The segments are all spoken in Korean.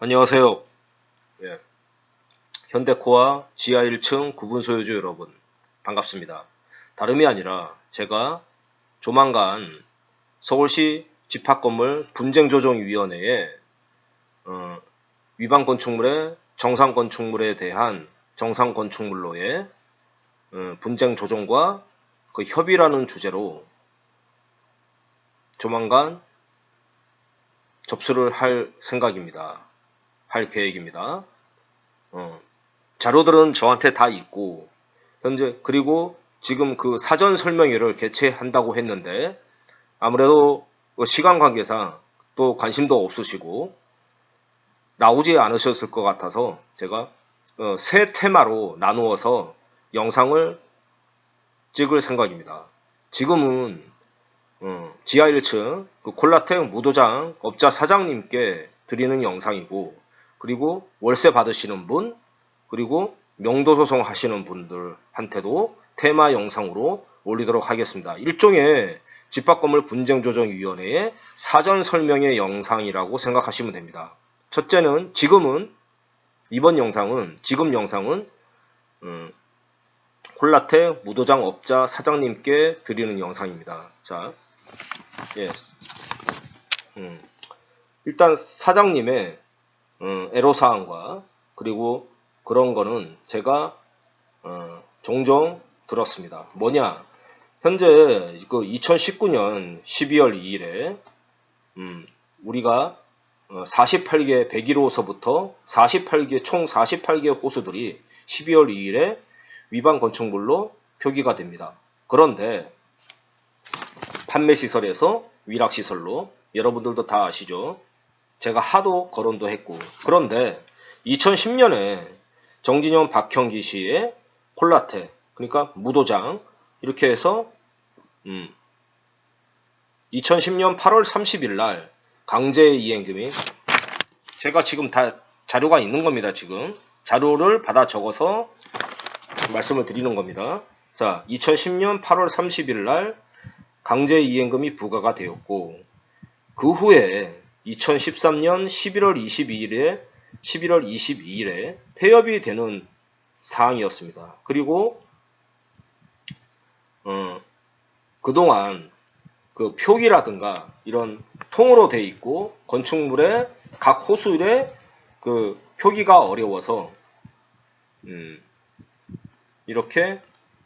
안녕하세요. 예. 현대코아 지하 1층 구분 소유주 여러분 반갑습니다. 다름이 아니라 제가 조만간 서울시 집합건물 분쟁조정위원회에 어, 위반 건축물의 정상 건축물에 대한 정상 건축물로의 어, 분쟁 조정과 그 협의라는 주제로 조만간 접수를 할 생각입니다. 할 계획입니다. 어, 자료들은 저한테 다 있고 현재 그리고 지금 그 사전 설명회를 개최한다고 했는데 아무래도 그 시간 관계상 또 관심도 없으시고 나오지 않으셨을 것 같아서 제가 어, 세 테마로 나누어서 영상을 찍을 생각입니다. 지금은 어, 지하 1층 그 콜라텍 무도장 업자 사장님께 드리는 영상이고 그리고 월세 받으시는 분 그리고 명도 소송 하시는 분들한테도 테마 영상으로 올리도록 하겠습니다. 일종의 집합건물 분쟁조정위원회의 사전 설명의 영상이라고 생각하시면 됩니다. 첫째는 지금은 이번 영상은 지금 영상은 음, 콜라텍 무도장 업자 사장님께 드리는 영상입니다. 자, 예, 음, 일단 사장님의 음, 애로사항과 그리고 그런 거는 제가 어, 종종 들었습니다. 뭐냐? 현재 그 2019년 12월 2일에 음, 우리가 어, 48개 101호서부터 48개 총 48개 호수들이 12월 2일에 위반 건축물로 표기가 됩니다. 그런데 판매 시설에서 위락 시설로 여러분들도 다 아시죠? 제가 하도 거론도 했고. 그런데 2010년에 정진영 박형기 씨의 콜라테 그러니까 무도장 이렇게 해서 음, 2010년 8월 30일 날 강제 이행금이 제가 지금 다 자료가 있는 겁니다 지금. 자료를 받아 적어서 말씀을 드리는 겁니다. 자 2010년 8월 30일 날 강제 이행금이 부과가 되었고 그 후에 2013년 11월 22일에 11월 22일에 폐업이 되는 사항이었습니다. 그리고 어, 그동안 그 표기라든가 이런 통으로 돼 있고 건축물의 각 호수의 그 표기가 어려워서 음, 이렇게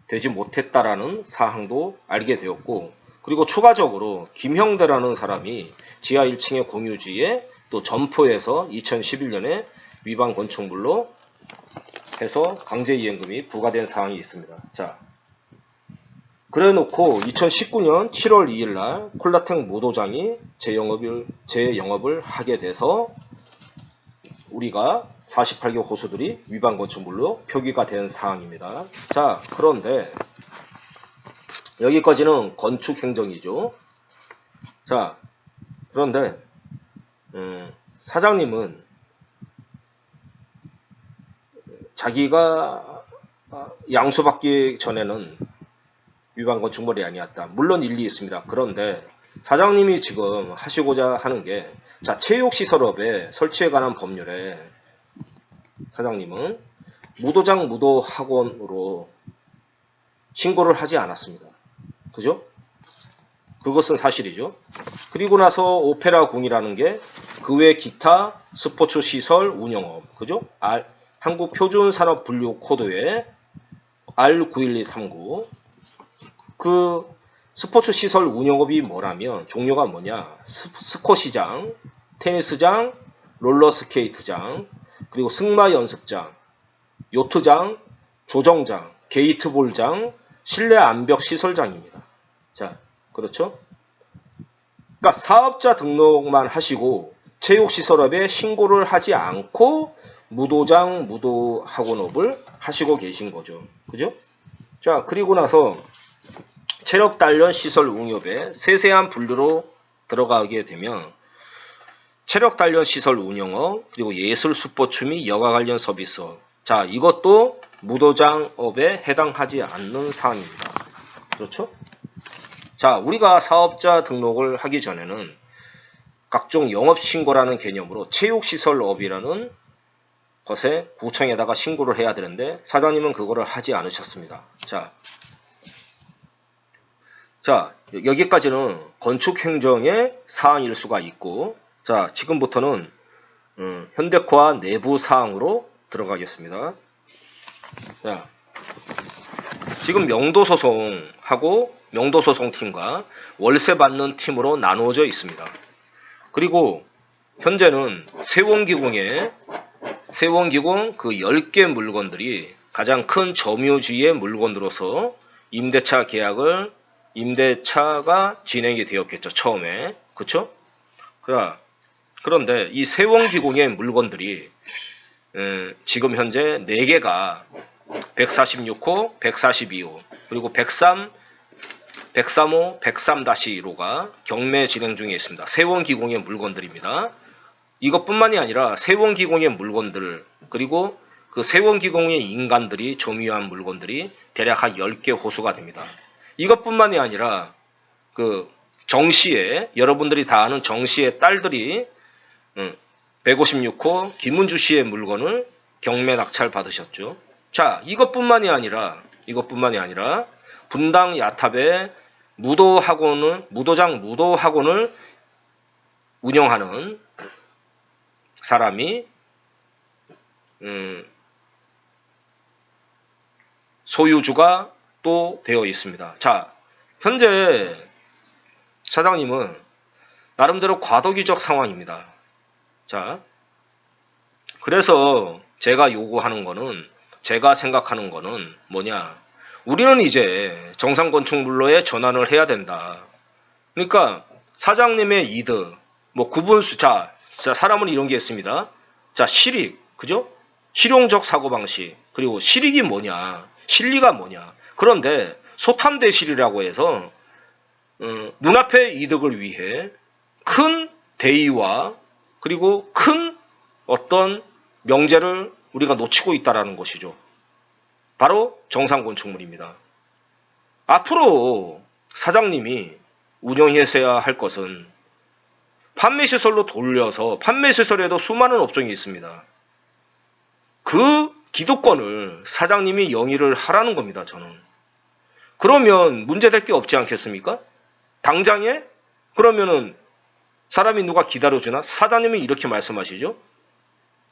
되지 못했다라는 사항도 알게 되었고 그리고 추가적으로 김형대라는 사람이 지하 1층의 공유지에 또 점포에서 2011년에 위반 건축물로 해서 강제이행금이 부과된 사항이 있습니다. 자, 그래 놓고 2019년 7월 2일 날 콜라텍 모도장이 재영업을, 재영업을 하게 돼서 우리가 48개 호수들이 위반 건축물로 표기가 된 사항입니다. 자, 그런데 여기까지는 건축 행정이죠. 자, 그런데 음, 사장님은 자기가 양수받기 전에는 위반 건축물이 아니었다. 물론 일리 있습니다. 그런데 사장님이 지금 하시고자 하는 게, 자, 체육시설업에 설치에 관한 법률에 사장님은 무도장 무도학원으로 신고를 하지 않았습니다. 그죠? 그것은 사실이죠. 그리고 나서 오페라 궁이라는 게 그 외 기타 스포츠 시설 운영업, 그죠? R, 한국 표준 산업 분류 코드에 R91239. 그 스포츠 시설 운영업이 뭐라면 종류가 뭐냐? 스, 스쿼시장, 테니스장, 롤러스케이트장, 그리고 승마 연습장, 요트장, 조정장, 게이트볼장, 실내 암벽 시설장입니다. 자, 그렇죠? 그러니까 사업자 등록만 하시고 체육시설업에 신고를 하지 않고 무도장, 무도학원업을 하시고 계신 거죠. 그죠? 자, 그리고 나서 체력 단련 시설 운영업에 세세한 분류로 들어가게 되면 체력 단련 시설 운영업, 그리고 예술 스포츠 및 여가 관련 서비스업. 자, 이것도 무도장업에 해당하지 않는 사항입니다. 그렇죠? 자, 우리가 사업자 등록을 하기 전에는 각종 영업신고라는 개념으로 체육시설업이라는 것에 구청에다가 신고를 해야 되는데 사장님은 그거를 하지 않으셨습니다. 자, 자 여기까지는 건축행정의 사항일 수가 있고 자 지금부터는 음, 현대화 내부 사항으로 들어가겠습니다. 자, 지금 명도소송하고 명도소송팀과 월세 받는 팀으로 나누어져 있습니다. 그리고 현재는 세원기공의 세원기공 그 10개 물건들이 가장 큰 점유주의 물건으로서 임대차 계약을 임대차가 진행이 되었겠죠 처음에 그쵸? 자, 그런데 이 세원기공의 물건들이 음, 지금 현재 4개가 146호, 142호, 그리고 103, 103호, 103-1호가 경매 진행 중에 있습니다. 세원기공의 물건들입니다. 이것뿐만이 아니라 세원기공의 물건들, 그리고 그 세원기공의 인간들이 점유한 물건들이 대략 한 10개 호수가 됩니다. 이것뿐만이 아니라 그 정씨의 여러분들이 다 아는 정씨의 딸들이 음, 156호 김은주 씨의 물건을 경매 낙찰 받으셨죠. 자, 이것뿐만이 아니라 이것뿐만이 아니라 분당 야탑의 무도 학원을 무도장 무도 학원을 운영하는 사람이 음, 소유주가 또 되어 있습니다. 자, 현재 사장님은 나름대로 과도기적 상황입니다. 자, 그래서 제가 요구하는 거는 제가 생각하는 거는 뭐냐? 우리는 이제 정상 건축물로에 전환을 해야 된다. 그러니까 사장님의 이득, 뭐 구분수, 자, 자 사람은 이런 게 있습니다. 자, 실익, 그죠? 실용적 사고방식, 그리고 실익이 뭐냐? 실리가 뭐냐? 그런데 소탐대실이라고 해서 어, 눈앞의 이득을 위해 큰 대의와 그리고 큰 어떤 명제를 우리가 놓치고 있다라는 것이죠. 바로 정상건축물입니다. 앞으로 사장님이 운영하셔야 할 것은 판매시설로 돌려서 판매시설에도 수많은 업종이 있습니다. 그 기득권을 사장님이 영위를 하라는 겁니다, 저는. 그러면 문제될 게 없지 않겠습니까? 당장에? 그러면은 사람이 누가 기다려주나? 사장님이 이렇게 말씀하시죠?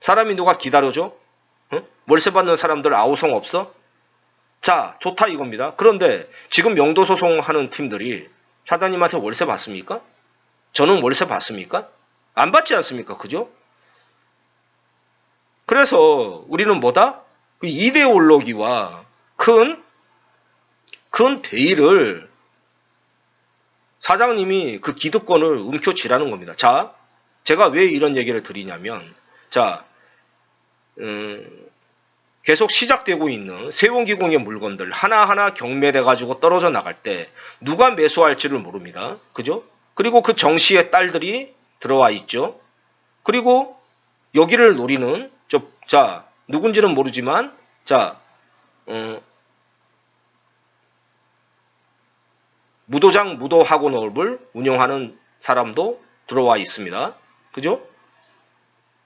사람이 누가 기다려줘? 응? 월세 받는 사람들 아우성 없어? 자, 좋다 이겁니다. 그런데 지금 명도소송 하는 팀들이 사장님한테 월세 받습니까? 저는 월세 받습니까? 안 받지 않습니까? 그죠? 그래서 우리는 뭐다? 그 이데올로기와 큰, 큰 대의를 사장님이 그 기득권을 움켜쥐라는 겁니다. 자, 제가 왜 이런 얘기를 드리냐면, 자, 음, 계속 시작되고 있는 세원기공의 물건들 하나하나 경매돼 가지고 떨어져 나갈 때 누가 매수할지를 모릅니다. 그죠? 그리고 그 정씨의 딸들이 들어와 있죠. 그리고 여기를 노리는 저, 자 누군지는 모르지만 자 음, 무도장 무도학원업을 운영하는 사람도 들어와 있습니다. 그죠?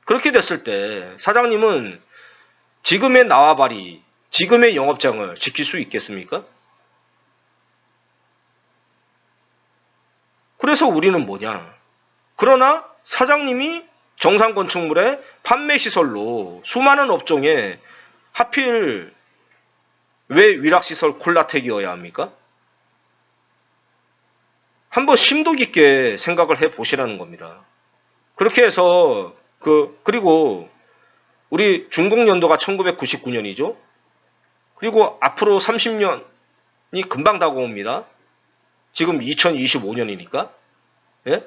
그렇게 됐을 때 사장님은 지금의 나와바리, 지금의 영업장을 지킬 수 있겠습니까? 그래서 우리는 뭐냐? 그러나 사장님이 정상 건축물의 판매 시설로 수많은 업종에 하필 왜 위락시설 콜라텍이어야 합니까? 한번 심도 깊게 생각을 해 보시라는 겁니다. 그렇게 해서 그 그리고 우리 중공 연도가 1999년이죠. 그리고 앞으로 30년이 금방 다가옵니다. 지금 2025년이니까. 예?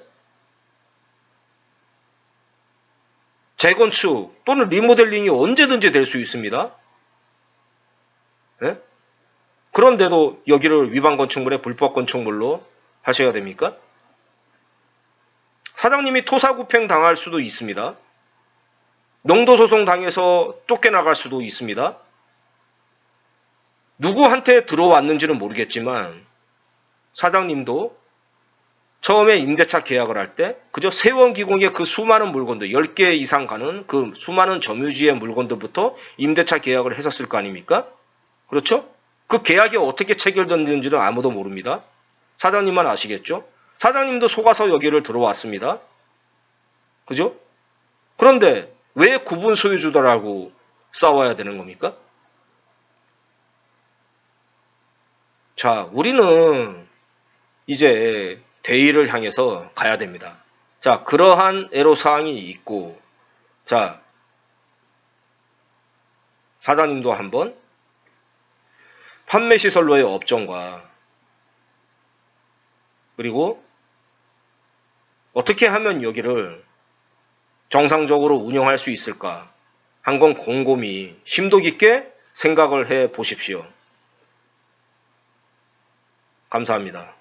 재건축 또는 리모델링이 언제든지 될 수 있습니다. 예? 그런데도 여기를 위반 건축물에 불법 건축물로 하셔야 됩니까? 사장님이 토사구팽 당할 수도 있습니다. 명도소송 당해서 쫓겨나갈 수도 있습니다. 누구한테 들어왔는지는 모르겠지만 사장님도 처음에 임대차 계약을 할 때 그저 세원기공의 그 수많은 물건들 10개 이상 가는 그 수많은 점유지의 물건들부터 임대차 계약을 했었을 거 아닙니까? 그렇죠? 그 계약이 어떻게 체결됐는지는 아무도 모릅니다. 사장님만 아시겠죠? 사장님도 속아서 여기를 들어왔습니다. 그죠? 그런데 왜 구분 소유주다라고 싸워야 되는 겁니까? 자, 우리는 이제 대의를 향해서 가야 됩니다. 자, 그러한 애로사항이 있고, 자, 사장님도 한번 판매시설로의 업종과 그리고 어떻게 하면 여기를 정상적으로 운영할 수 있을까? 한 건 곰곰이 심도 깊게 생각을 해 보십시오. 감사합니다.